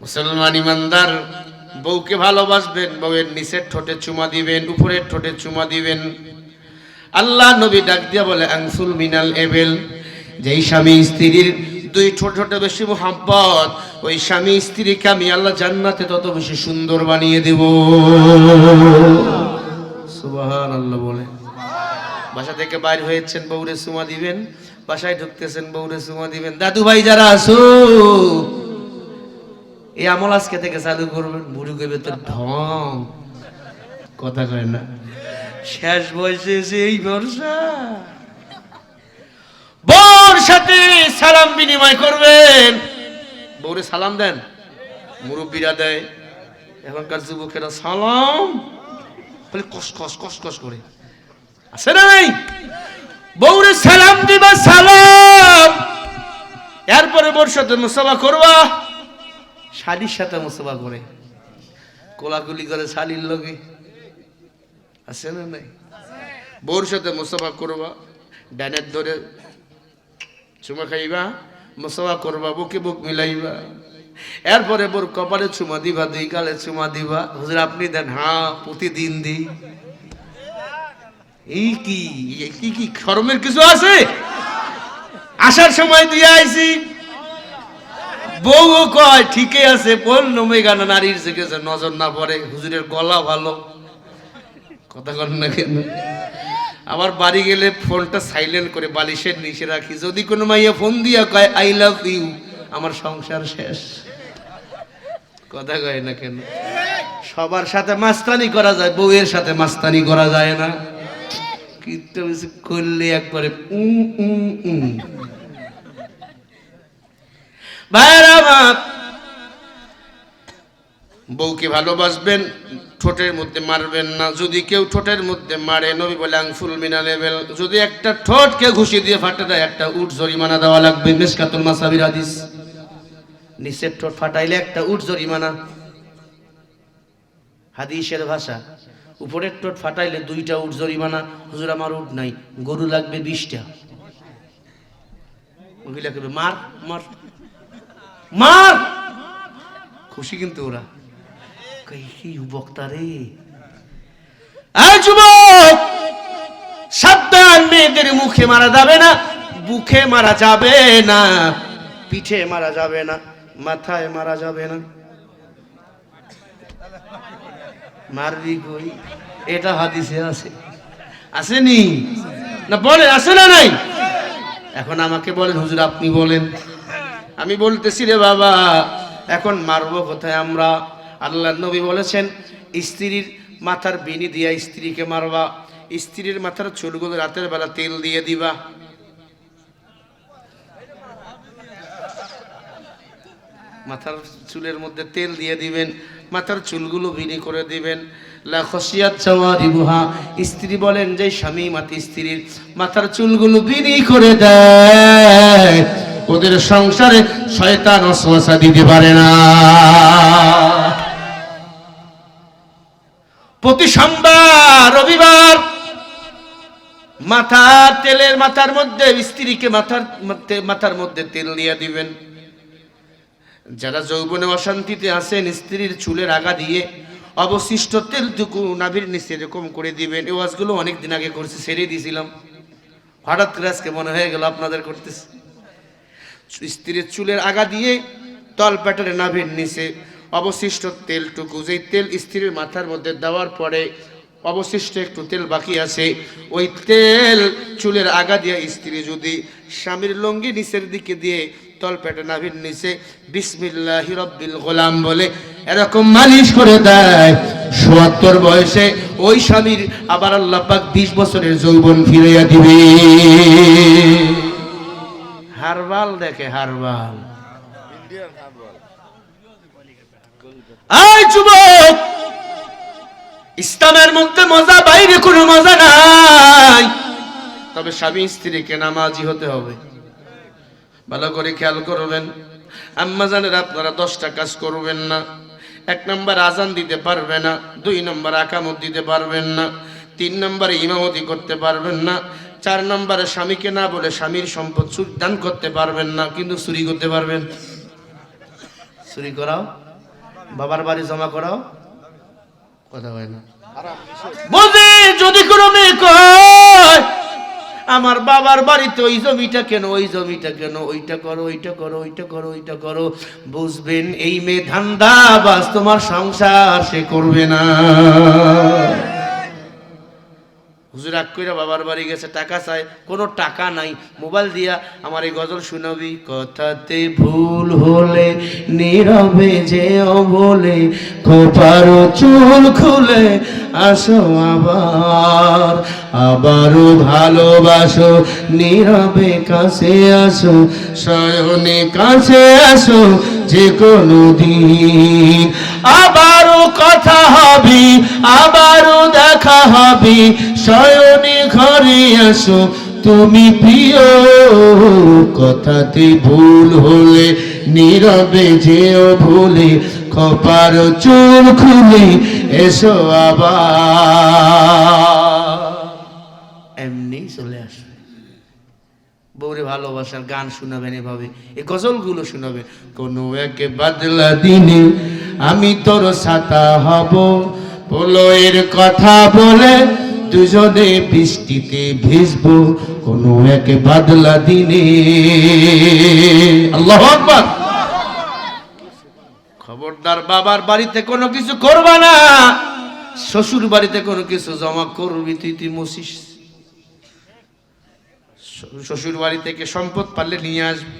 মুসলমান ইমানদার, বউকে ভালোবাসবেন, বউয়ের নিচের ঠোঁটে চুমা দিবেন, উপরের ঠোঁটে চুমা দিবেন। আল্লাহ নবী ডাক দিয়া বলে, আংসুল মিনাল এবেল। যেই স্বামী স্ত্রীর দুই ঠোঁট ঠোঁটে বেশি মোহাম্মত ওই স্বামী স্ত্রীকে আমি আল্লাহ জান্নাতে তত বেশি সুন্দর বানিয়ে দেব। সুবহান আল্লাহ বলে। বাসা থেকে বাইর হয়েছেন, বউরে সুমা দিবেন। বাসায় ঢুকতেছেন, বউরে সুমা দিবেন। দাদু ভাই যারা আসো এই আমল আজকে থেকে চালু করবেন, বুড়ি কইবে তো ঢং কথা কয় না। শেষ বয়সে এসে বর্ষা বউর সাথে সালাম বিনিময় করবেন। বউরে সালাম দেন। মুরব্বীরা দেয়। এখনকার যুবকেরা সালাম। বলে কস কস কস কস করে। আছে না নাই? বউরে সালাম দিবা, সালাম। এরপরে বোর সাথে মুসাফা করবা। শালির সাথে মুসাফা করে কোলাকুলি করে শালির লগে আছে না নাই বউর সাথে মুসাফা করবা ডানের ধরে চুমা খাইবা মুসাফা করবা বুকে বুক মিলাইবা এরপরে বোর কপালে চুমা দিবা দুই কালে চুমা দিবা হুজুর আপনি দেন হ্যাঁ প্রতিদিন দিই এই কি কি কি কিছু আছে আসার সময় দিয়ে আইছি বউ কয়, ঠিকই আছে, বল নমে গানা, নারীর শিখেছে নজর না পড়ে। হুজুরের গলা ভালো। কথা কর না কেন? আবার বাড়ি গেলে ফোনটা সাইলেন্ট করে বালিশের নিচে রাখি। যদি কোনো মাইয়া ফোন দিয়া কয় আই লাভ ইউ আমার সংসার শেষ। কথা কয় না কেন? সবার সাথে মাস্তানি করা যায়, বউয়ের সাথে মাস্তানি করা যায় না। কিন্তু করলে একবারে উম উম উম। ভাইয়েরা আমার বউকে ভালোবাসবেন, ঠোঁটের মধ্যে মারবেন না। যদি কেউ ঠোঁটের মধ্যে মারে, নবী বলে আংফুল মিনা লেভেল। যদি একটা ঠোঁট কে ঘুষি দিয়ে ফাটে দেয়, একটা উট জরিমানা দেওয়া লাগবে। মেসকাতুল মাসাবির হাদিস। নিচের ঠোঁট ফাটাইলে একটা উট জরিমানা। হাদিসের ভাষা, উপরের ঠোঁট ফাটাইলে দুইটা উট জরিমানা। হুজুর, আমার উট নাই, গরু লাগবে বিশটা। কবে মার মার। মার! খুশি কিন্তু ওরা। কি বক্তা রে? যুবক সাবধান মেয়েদের মুখে মারা যাবে না বুকে মারা যাবে না পিঠে মারা যাবে না মাথায় মারা যাবে না। মারবি কই? এটা হাদিসে আছে। আসেনি? না বলেন আছে না নাই? এখন আমাকে বলেন হুজুর আপনি বলেন। আমি বলতেছি রে বাবা, এখন মারবো কোথায় আমরা? আল্লাহ নবী বলেছেন, স্ত্রীর মাথার বিনি দিয়া স্ত্রীকে মারবা, স্ত্রীর মাথার চুলগুলো রাতের বেলা তেল দিয়ে দিবা। মাথার চুলের মধ্যে তেল দিয়ে দিবেন, মাথার চুলগুলো বিনি করে দিবেন। স্ত্রী বলেন, যে স্বামী মাতি স্ত্রীর মাথার চুলগুলো বিনি করে দেয় ওদের সংসারে শয়তান অসওয়াসা দিতে পারে না। প্রতি সোমবার, রবিবার মাথার তেলের মাথার মধ্যে, স্ত্রীকে মাথার মাথার মধ্যে তেল দিয়ে দিবেন। যারা যৌবনে অশান্তিতে আছেন, স্ত্রীর চুলের আগা দিয়ে অবশিষ্ট তেলটুকু নাভির নিচে এরকম করে দিবেন। এই ওয়াজগুলো অনেক দিন আগে করছি, সেরে দিয়েছিলাম হঠাৎ করে আজকে মনে হয়ে গেল আপনাদের করতেছে। স্ত্রীর চুলের আগা দিয়ে তল প্যাটারে নাভির নিচে। অবশিষ্ট তেলটুকু, যেই তেল স্ত্রীর মাথার মধ্যে দেওয়ার পরে অবশিষ্ট একটু তেল বাকি আছে, ওই তেল চুলের আগা দিয়ে স্ত্রী যদি স্বামীর লঙ্গি নিচের দিকে দিয়ে তলপেটে নাভির নিচে বিসমিল্লাহি রব্বিল গোলাম বলে এরকম মালিশ করে দেয় সোয়াত্তর বয়সে ওই স্বামীর আবার আল্লাহ পাক বিশ বছরের যৌবন ফিরাইয়া দিবে। হারবাল দেখে হারবাল। যুবক ইসলামের মধ্যে মজা বাইরে কোনো মজা নাই। তবে স্বামী স্ত্রীকে নামাজি হতে হবে। ভালো করে খেয়াল করবেন। আম্মা জানের আপনারা দশটা কাজ করবেন না। এক নম্বর আজান দিতে পারবে না। দুই নম্বর আকামত দিতে পারবেন না। তিন নম্বরে ইমামতি করতে পারবেন না। চার নম্বরে স্বামীকে না বলে স্বামীর সম্পদ দান করতে পারবেন না, কিন্তু চুরি করতে পারবেন। চুরি করাও, বাবার বাড়ি জমা করাও, কথা হয় না। বুঝি যদি কোনো মেয়ে কয়, আমার বাবার বাড়িতে ওই জমিটা কেন, ওই জমিটা কেন, ওইটা করো ওইটা করো ওইটা করো ওইটা করো, বুঝবেন এই মেয়ে ধান্দা, বাস তোমার সংসার সে করবে না। হুজুর রাগ কইরা বাবার বাড়ি গেছে, টাকা চাই কোনো টাকা নাই। মোবাইল দিয়া আমার এই গজল শুনাবি কথাতে ভুল হলে, নীরবে যে বলে, খোপারো চুল খুলে আসো আবার। আবারও ভালোবাসো, নীরবে কাছে আসো, শয়নে কাছে আসো যে কোনো দিন। আবারও কথা হবে, আবারও দেখা হবে, শয়নে ঘরে আসো, তুমি প্রিয় কথাতে ভুল হলে, নীরবে যেও ভুলে কপার চুল খুলে এসো আবার। বউরে ভালোবাসার গান শোনাবেন এভাবে। এই গজলগুলো শোনাবেন। কোনো একে বাদলা দিনে আমি তোর সাতা হব। প্রলয়ের কথা বলে দুজনে বৃষ্টিতে ভিজবো। কোনো এক বাদলা দিনে। আল্লাহ আকবার। খবরদার বাবার বাড়িতে কোনো কিছু করবা না। শ্বশুর বাড়িতে কোনো কিছু জমা করবি তুই তুই মসিস শ্বশুর বাড়ি থেকে সম্পদ পারলে নিয়ে আসবি।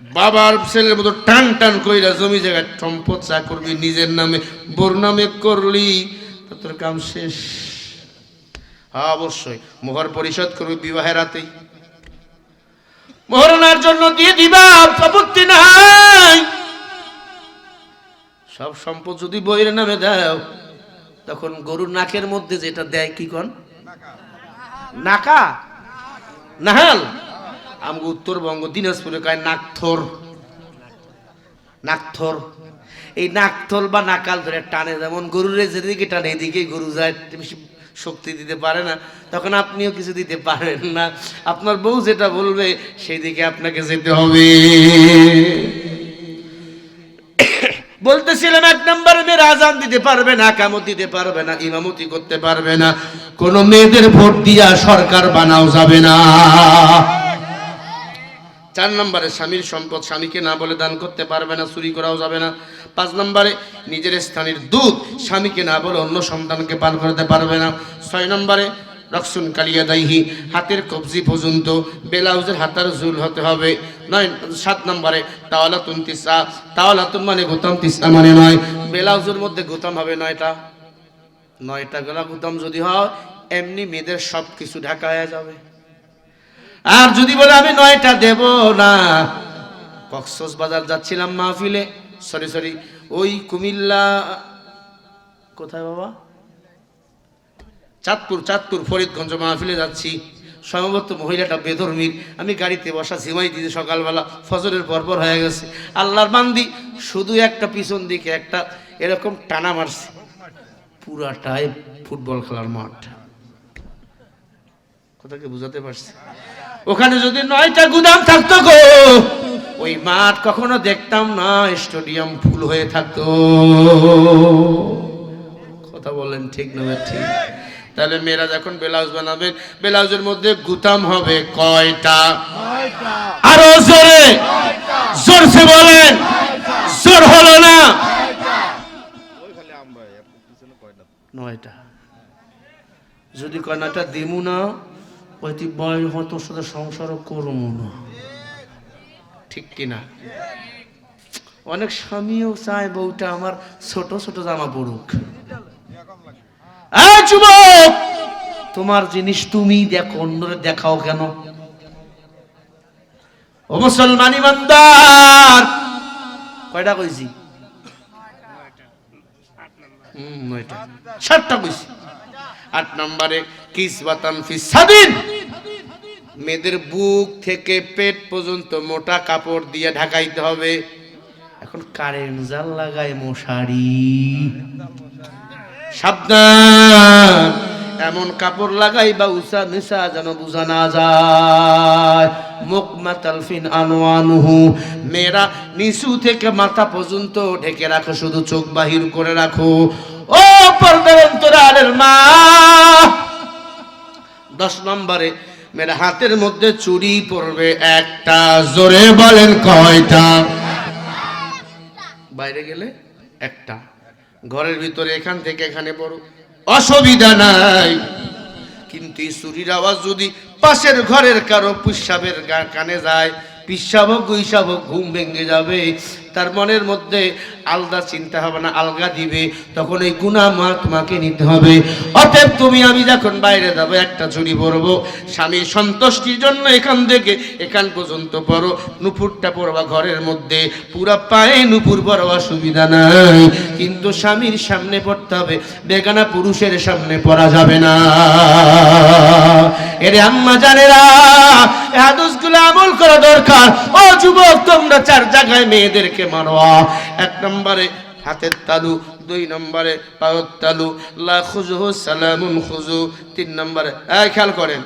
বাবার ছেলের মতো টান টান কইরা জমি জায়গায় সম্পদ চা করবি নিজের নামে বোর নামে করলি তোর কাম শেষ। হ্যাঁ অবশ্যই। মোহর পরিশোধ করবি বিবাহের রাতেই। মোহরনার জন্য দিয়ে দিবা, আপত্তি নাই। সব সম্পদ যদি বইয়ের নামে দাও, তখন গরুর নাকের মধ্যে যেটা দেয় কি কন? নাকা। নাহাল। আমগো উত্তরবঙ্গ, দিনাজপুরে কয় নাকথর নাকথর এই নাকথল বা নাকাল ধরে টানে যেমন গরুরে যেদিকে টানে এদিকে গরু যায় শক্তি দিতে পারে না। তখন আপনিও কিছু দিতে পারেন না। আপনার বউ যেটা বলবে সেই দিকে আপনাকে যেতে হবে। বলতেছিলাম, এক নম্বরে মেয়ের আজান দিতে পারবে না কামত দিতে পারবে না, ইমামতি করতে পারবে না। কোন মেয়েদের ভোট দিয়া সরকার বানাও যাবে না। চার নম্বরে স্বামীর সম্পদ স্বামীকে না বলে দান করতে পারবে না, চুরি করাও যাবে না। পাঁচ নম্বরে নিজের স্থানের দুধ স্বামীকে না বলে অন্য সন্তানকে পান করাতে পারবে না। ছয় নম্বরে রক্সুন কালিয়া দাইহি, হাতের কবজি পর্যন্ত, বেলাউজের হাতার ঝুল হতে হবে। নয়, সাত নম্বরে, তাওয়ালাতুন তিসা তাওয়ালাতুন মানে গোতাম তিসা মানে নয়। বেলাউজের মধ্যে গোতাম হবে নয়টা। নয়টা গলা গোতাম যদি হয়, এমনি মেয়েদের সব কিছু ঢাকা হয়ে যাবে। আর যদি বলে, আমি নয়টা দেব না। কক্সস বাজার যাচ্ছিলাম মাহফিলে। Sorry sorry. ওই কুমিল্লা, কোথায় বাবা? চাঁদপুর চাঁদপুর ফরিদগঞ্জ মাহফিলে যাচ্ছি। সম্ভবত মহিলাটা বেধর্মীর। আমি গাড়িতে বসা ঝিমাই দিতে সকালবেলা ফজরের পরপর হয়ে গেছে। আল্লাহর বান্দি, শুধু একটা পিছন দিকে একটা এরকম টানা মারছে। পুরাটাই ফুটবল খেলার মাঠ। কথাকে বুঝাতে পারছি? ওখানে যদি নয়টা গুদাম থাকতো গো, ওই মাঠ কখনো দেখতাম না, স্টেডিয়াম ফুল হয়ে থাকতো। কথা বলেন ঠিক না ঠিক। তাহলে মেয়েরা যখন ব্লাউজ বানাবেন ব্লাউজের মধ্যে গুতাম হবে কয়টা? আরও জোরে। জোরসে বলেন। জোর হলো না। নয়টা। যদি কয়নাটা দিমু না ওইটি বয় হতো সাথে সংসারও করব না। ঠিক কিনা? অনেক স্বামীও চায় বউটা আমার ছোট ছোট জামা পড়ুক তোমার জিনিস তুমি দেখো, অন্যরে দেখাও কেন? ও মুসলমান ইমানদার কয়টা কইছি? আট নম্বরে কিস বাতান ফিস মেয়েদের বুক থেকে পেট পর্যন্ত মোটা কাপড় দিয়ে ঢাকাইতে হবে। এখন কারেন্ট জাল লাগায় মশারি। সাবধান। এমন কাপড় লাগাই বা উষা নিশা যেন বুঝা না যায়। মুখ মাতালফিন আনোয়ানুহু। মেয়েরা নিচু থেকে মাথা পর্যন্ত ঢেকে রাখো, শুধু চোখ বাহির করে রাখো। ও পর্দার অন্তরালের মা! দশ নম্বরে, মেয়েরা হাতের মধ্যে চুরি পড়বে একটা, জোরে বলেন কয়টা? বাইরে গেলে একটা। ঘরের ভিতরে এখান থেকে এখানে পড়ো। অসুবিধা নাই। কিন্তু এই চুরির আওয়াজ যদি পাশের ঘরের কারও পিসাবের কানে যায়, পিসাব হোক ঘুম ভেঙে যাবে। তার মনের মধ্যে আলগা চিন্তা হবে না আলগা দিবে, তখন এই গুণা মা তোমাকে নিতে হবে। অতএব তুমি, আমি যখন বাইরে যাব, একটা চুরি পরবো, স্বামী সন্তুষ্টির জন্য এখান থেকে এখান পর্যন্ত পরো। নুপুরটা পড়বা ঘরের মধ্যে, পুরা পায়ে নুপুর বড় সুবিধা নাই। কিন্তু স্বামীর সামনে পড়তে হবে, বেগানা পুরুষের সামনে পড়া যাবে না। এরে আম্মা জানেরা হাদিসগুলো আমল করা দরকার। ও যুবক, তোমরা চার জায়গায় মেয়েদেরকে মারো এক নম্বরে হাতের তালু, দুই নম্বরে পায়ের তালু, লা খুজুহু সালামুন খুজু তিন নম্বরে খেয়াল করেন,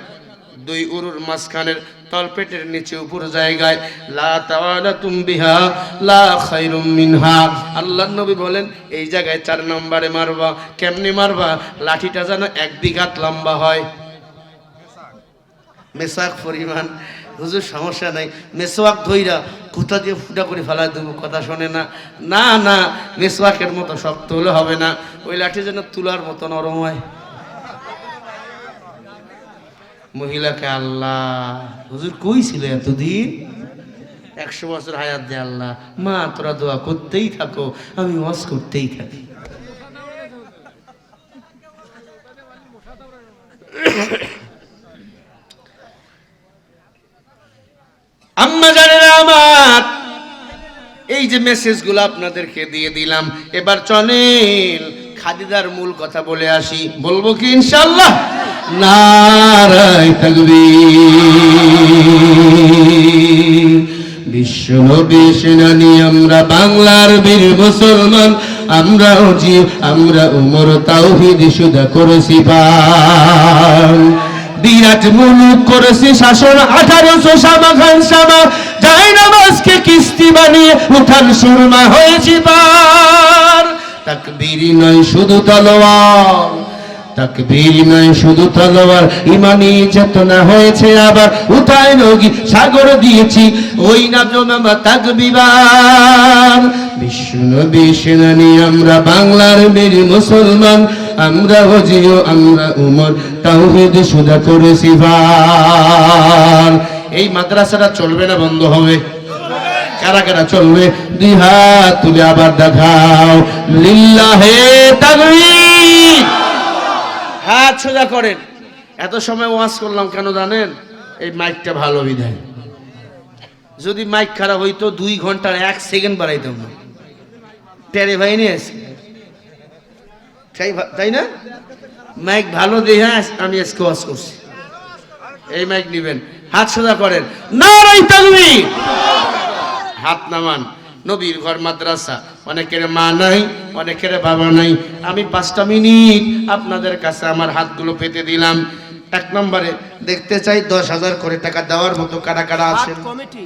দুই উরুর মাঝখানের তলপেটের নিচে উপর জায়গায়, লা তাওয়ালা বিহা, লা খায়রুম মিনহা। আল্লাহর নবী বলেন, এই জায়গায় চার নম্বরে মারবা। কেমনি মারবা? লাঠিটা যেন এক বিঘাত লম্বা হয়। মেসাক পরিমাণ হুজুর সমস্যা নাই মেসোয়াক ধইরা কোথা দিয়ে ফুটা করে ফেলা দেবো কথা শোনে না না না মেসোয়াকের মতো শক্ত হলে হবে না ওই লাঠি যেন তুলার মতো নরম হয় মহিলাকে আল্লাহ হুজুর কই ছিল এতদিন একশো বছর হায়াত দে আল্লাহ মা তোরা দোয়া করতেই থাকো আমি ওয়াজ করতেই থাকি আম্মা জানেন আমার। এই যে মেসেজগুলো আপনাদেরকে দিয়ে দিলাম, এবার চলেন খাদিদার মূল কথা বলে আসি। বলব কি ইনশাল্লাহ নারায় তাকবীর। বিশ্ব নবী সেনানি, আমরা বাংলার বীর মুসলমান আমরা জি আমরা উমর তাওহিদ সুদা করেছি পান বিরাট মুলুক করেছে শাসন আঠারোশো সামা খান সামা যাই নামাজকে কিস্তি বানিয়ে উঠান সুরমা হয়েছি পার। তাকবীরি নয় শুধু তলোয়ার, তাকবীর নয় শুধু তলোয়ার। ইমানি চেতনা হয়েছে আবার, উঠায় নগি সাগর দিয়েছি। ওই না জমামা তাকবিবার বিশ্ব নবী সেনানি আমরা বাংলার বীর মুসলমান। আমরা হজিও আমরা উমর, তাওহিদ সুদা করেছি ভার এই মাদ্রাসাটা চলবে না বন্ধ হবে। কারা কারা চলবে? দুই হাত তুলে আবার দেখাও। লিল্লাহে তাকবীর। হাত সোজা করেন। এত সময় ওয়াজ করলাম কেন জানেন? এই মাইকটা ভালো বিধায়। যদি মাইক খারাপ হইতো, দুই ঘণ্টার এক সেকেন্ড বাড়াইতাম। না টেরে ভাই নিয়ে আসি। তাই তাই না? মাইক ভালো দেখে আমি আজকে ওয়াজ করছি। এই মাইক নিবেন। হাত সোজা করেন। নারাই তাকবীর। হাত নামান। নবীর ঘর মাদ্রাসা। অনেকের মা নাই অনেকের বাবা নাই। আমি পাঁচটা মিনিট আপনাদের কাছে আমার হাতগুলো পেতে দিলাম। এক নম্বরে দেখতে চাই দশ হাজার করে টাকা দেওয়ার মতো কারা কারা আছেন? কমিটি।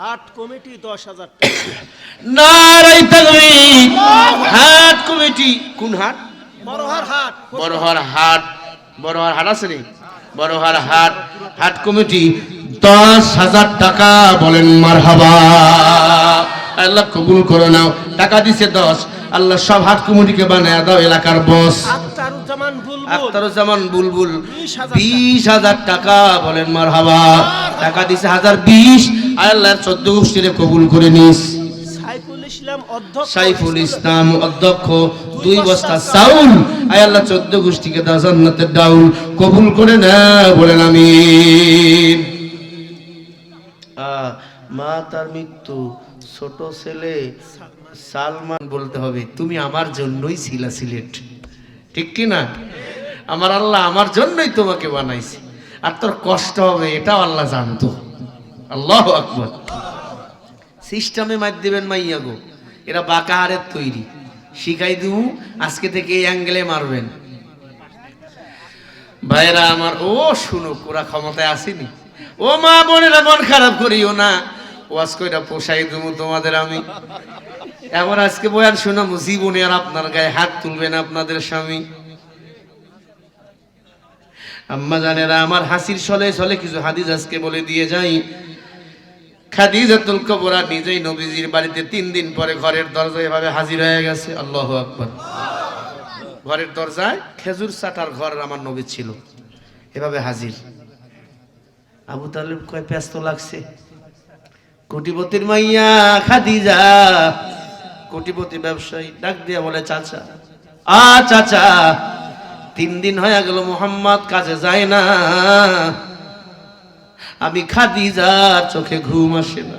হাট কমিটি দশ হাজার টাকা। নারাই তাকবীর। হাট কমিটি। কোন হাট? বড়হার হাট। বড়হার হাট। বড়হার হাট আছে নি? বড়হার হাট। হাট কমিটি। দশ হাজার টাকা বলেন মারহাবা। আল্লাহ কবুল করে নাও। টাকা দিছে দশ। আল্লাহ সব হাট কমিটিকে বানায় দাও এলাকার বস আক্তারুজ্জামান বুলবুল। আখতারুজ্জামান বুলবুল। বিশ হাজার টাকা। বলেন মারহাবা। টাকা দিছে হাজার বিশ। আল্লাহর চোদ্দ গোষ্ঠীরে কবুল করে নিস। সাইফুল ইসলাম অধ্যক্ষ। সাইফুল ইসলাম অধ্যক্ষ। দুই বস্তা চাউল। আয় আল্লাহ চোদ্দ গোষ্ঠীকে দাও জান্নাতের ডাউল। কবুল করে না বলেন আমি মা তার মৃত্যু ছোট ছেলে সালমান বলতে হবে, তুমি আমার জন্যই ছিলা সিলেট। ঠিক কি না? আমার আল্লাহ আমার জন্যই তোমাকে বানাইছে। আর তোর কষ্ট হবে, এটাও আল্লাহ জানতো। আল্লাহ আকবর। সিস্টেমে মার দেবেন মাইয়া গো, এরা বাঁকা হারের তৈরি। শিখাই দিব, আজকে থেকে এই অ্যাঙ্গেলে মারবেন। ভাইরা আমার, ও শুনো ওরা ক্ষমতায় আসেনি। ও মা বোনেরা, মন খারাপ করিও না। ওয়াজ কইরা পোষাই দেবো তোমাদের আমি। এখন আজকে বয়ান শোনাবো, জীবনে আর আপনার গায়ে হাত তুলবেন আপনাদের স্বামী। আম্মা জানেরা, আমার হাসির ছলে ছলে কিছু হাদিস আজকে বলে দিয়ে যাই। খাদিজাতুল কবরা নিজেই নবীজির বাড়িতে তিন দিন পরে ঘরের দরজায় এভাবে হাজির হয়ে গেছে। আল্লাহ আকবার। ঘরের দরজায় খেজুর চাটার ঘর আমার নবী ছিল। এভাবে হাজির। আবু তালেব কয়, ব্যস্ত লাগছে। কোটিপতির মাইয়া খাদিজা কোটিপতি ব্যবসায়ী, ডাক দিয়া বলে, চাচা, আ চাচা, তিন দিন হয়ে গেল, মোহাম্মদ কাজে যায় না। আমি খাদিজার চোখে ঘুম আসে না।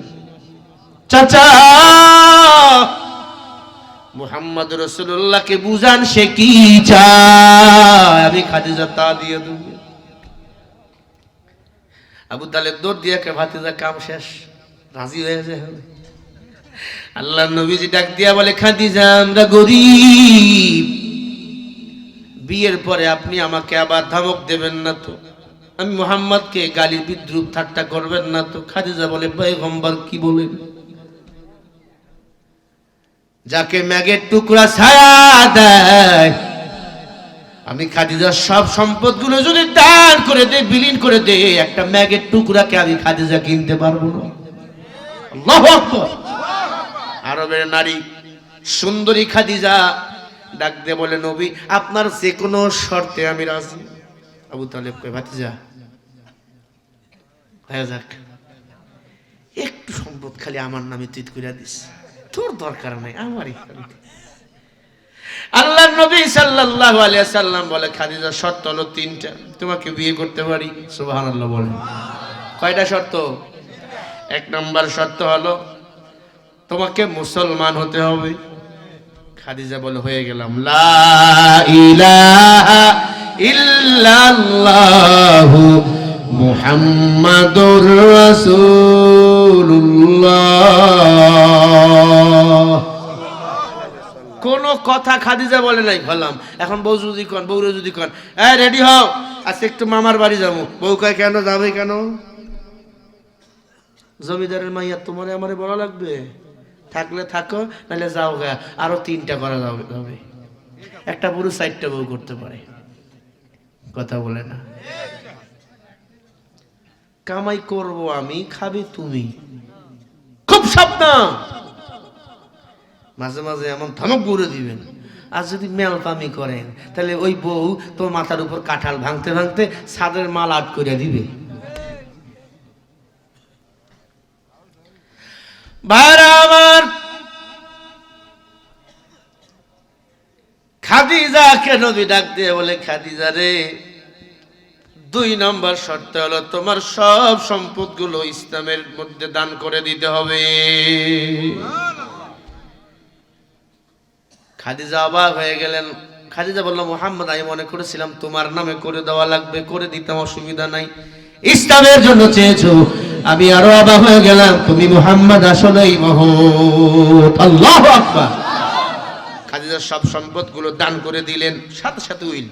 চাচা, মোহাম্মদ রসুল্লাহকে বুঝান, সে কি চায়? আমি খাদিজা তা দিয়ে দেব। আবু তালেব দৌড় দিয়ে কে ভাতিজা কাম শেষ, রাজি হয়ে যায়। আল্লাহ নবীজি ডাক দিয়া বলে, খাদিজা, আমরা গরিব। বিয়ের পরে আপনি আমাকে আবার ধমক দেবেন না তো। আমি মোহাম্মদকে গালির বিদ্রুপ ঠাট্টা করবেন না তো। খাদিজা বলে, পয়গম্বর, কি বলেন? যাকে ম্যাগের টুকরা ছায়া দেয়, আমি খাদিজার সব সম্পদগুলো যদি দান করে দে বিলীন করে দে একটা ম্যাগের টুকরাকে আমি খাদিজা কিনতে পারব না। আরবের নারী। সুন্দরী খাদিজা ডাক দিয়ে বলে, নবী, আপনার যে কোনো শর্তে আমি রাজি। আবু তালেব কয়, ভাতিজা একটু সম্পদ খালি আমার নামে তুই করে দিস। তোর দরকার নাই, আমারই আল্লাহ নবী সাল্লাল্লাহু আলাইহি সাল্লাম বলে, খাদিজা, শর্ত হলো তিনটা। তোমাকে বিয়ে করতে পারি? সুবহানাল্লাহ বলেন। কয়টা শর্ত? এক নম্বর শর্ত হলো তোমাকে মুসলমান হতে হবে। খাদিজা বলে, হয়ে গেলাম। লা ইলাহা কোন কথা খাদিজা বলে নাই, ভাবলাম। এখন বউ যদি কন, বউরে যদি কন, এই, রেডি হও, আজকে একটু মামার বাড়ি যাব। বউ কয়, কেন যাবে কেন? জমিদারের মাইয়া, তোমার আমারে বলা লাগবে? থাকলে থাকো, নাহলে যাও গা। আরও তিনটা করা যাবে একটা পুরো চারটা বউ করতে পারে। কথা বলে না। কামাই করব আমি, খাবে তুমি। খুব সাবধান। মাঝে মাঝে এমন ধমক বলে দিবেন। আর যদি মেলপামি করেন, তাহলে ওই বউ তোর মাথার উপর কাঁঠাল ভাঙতে ভাঙতে সাদের মাল আট করে দিবে। ভাইরা খাদিজাকে নবী ডাক দিয়ে বলে, খাদিজা রে, দুই নম্বর শর্ত হলো তোমার সব সম্পদগুলো ইসলামের মধ্যে দান করে দিতে হবে। খাদিজা অবাক হয়ে গেলেন। খাদিজা বলল, মোহাম্মদ, আমি মনে করেছিলাম তোমার নামে করে দেওয়া লাগবে, করে দিতাম, অসুবিধা নাই। ইসলামের জন্য চেয়েছো, আমি আরও অবাক হয়ে গেলাম, তুমি মোহাম্মদ আসলেই মহৎ। আল্লাহ আকবার। খাদিজার সব সম্পদগুলো দান করে দিলেন, সাথে সাথে উইল।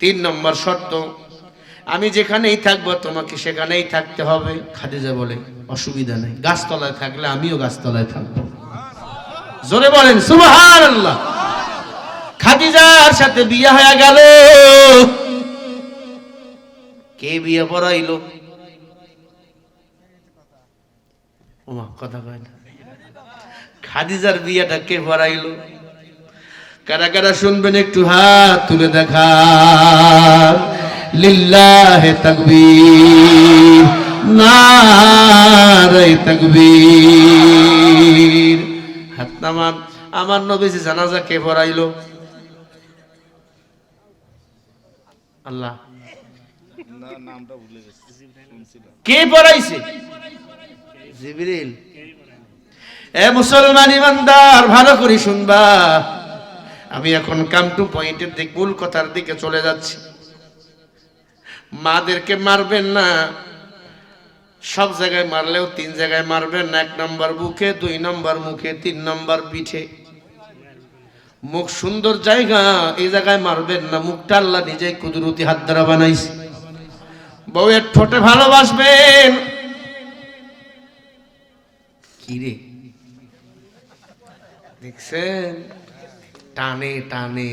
তিন নম্বর শর্ত, আমি যেখানেই থাকব তোমাকে সেখানেই থাকতে হবে, খাদিজা বলে, অসুবিধা নেই। গাছতলায় থাকলে আমিও গাছতলায় থাকব। জোরে বলেন সুবহান আল্লাহ খাদিজার সাথে বিয়ে হয়ে গেল। কে বিয়ে পড়াইলো? ওমা, কথা কয় না। খাদিজার বিয়েটা কে পড়াইলো? কারা কারা শুনবেন একটু হাত তুলে দেখা লিল্লাহে তাকবীর নারে তাকবীর। হাত নামান। আমার নবীজি জানাজা কে পড়াইলো? আল্লাহ। কে পড়াইছে? জিবরিল। এ মুসলমান ইমানদার, ভালো করে শুনবা। আমি এখন কাম টু পয়েন্টের দিক মূল কথার দিকে চলে যাচ্ছি। মাদেরকে মারবেন না। সব জায়গায় মারলেও তিন জায়গায় মারবেন এক নম্বর বুকে, দুই নম্বর মুখে, তিন নম্বর পিঠে। মুখ সুন্দর জায়গা, এই জায়গায় মারবেন না। মুখটা আল্লাহ নিজেই কুদরতি হাত দ্বারা বানাইছে। বউয়ের ঠোঁটে ভালোবাসবেন। কি রে? দেখছেন? টানে টানে।